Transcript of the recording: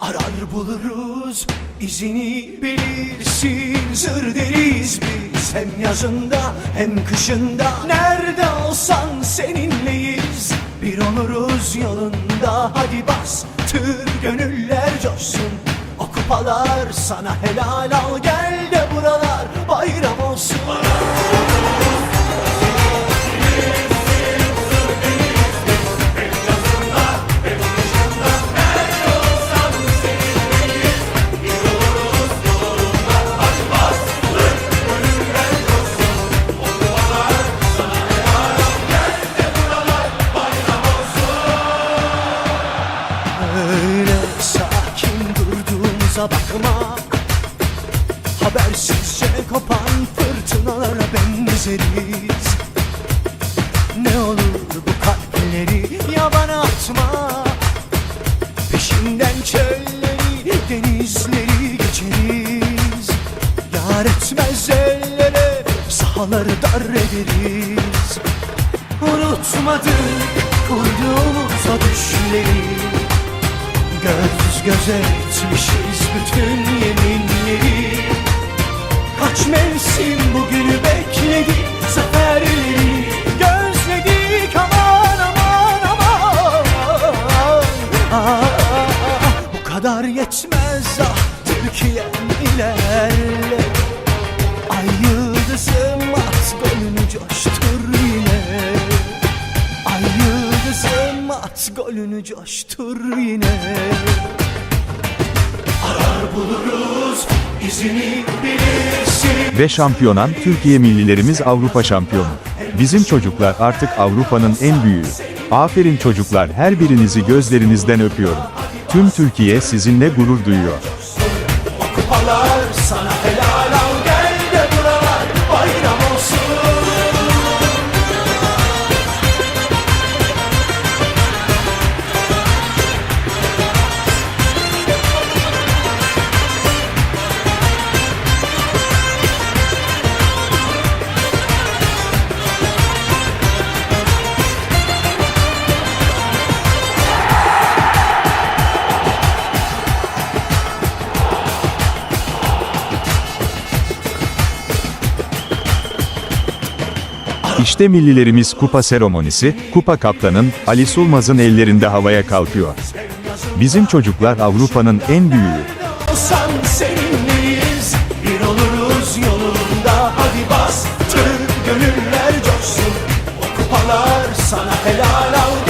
Arar buluruz izini bilirsin. Zır deriz biz hem yazında hem kışında. Nerede olsan seninleyiz Bir oluruz yolunda. Hadi bas Tır gönüller coşsun. O kupalar sana helal al Gel de buralar. Bayram Öyle sakin durduğumuza bakma. Habersizce kopan fırtınalara benzeriz. Ne olur bu kalpleri yabana atma. Peşinden çölleri, denizleri geçeriz. Yar etmez ellere, sahaları dar ederiz. Unutmadık kurduğumuz o düşleri Göz göze etmişiz bütün yeminleri. Kaç mevsim bugünü bekledik Zaferleri gözledik aman aman aman. Ah, Bu kadar yetmez ah Türkiye'm ilerle yıldızım at golünü coştur yine Arar buluruz izini bilirsin Ve şampiyonan Türkiye millilerimiz Avrupa şampiyonu. Bizim çocuklar artık Avrupa'nın en büyüğü. Aferin çocuklar her birinizi gözlerinizden öpüyorum. Tüm Türkiye sizinle gurur duyuyor. İşte millilerimiz kupa seremonisi, kupa kaptanın, Ali Sulmaz'ın ellerinde havaya kalkıyor. Bizim çocuklar Avrupa'nın en büyüğü. Helal al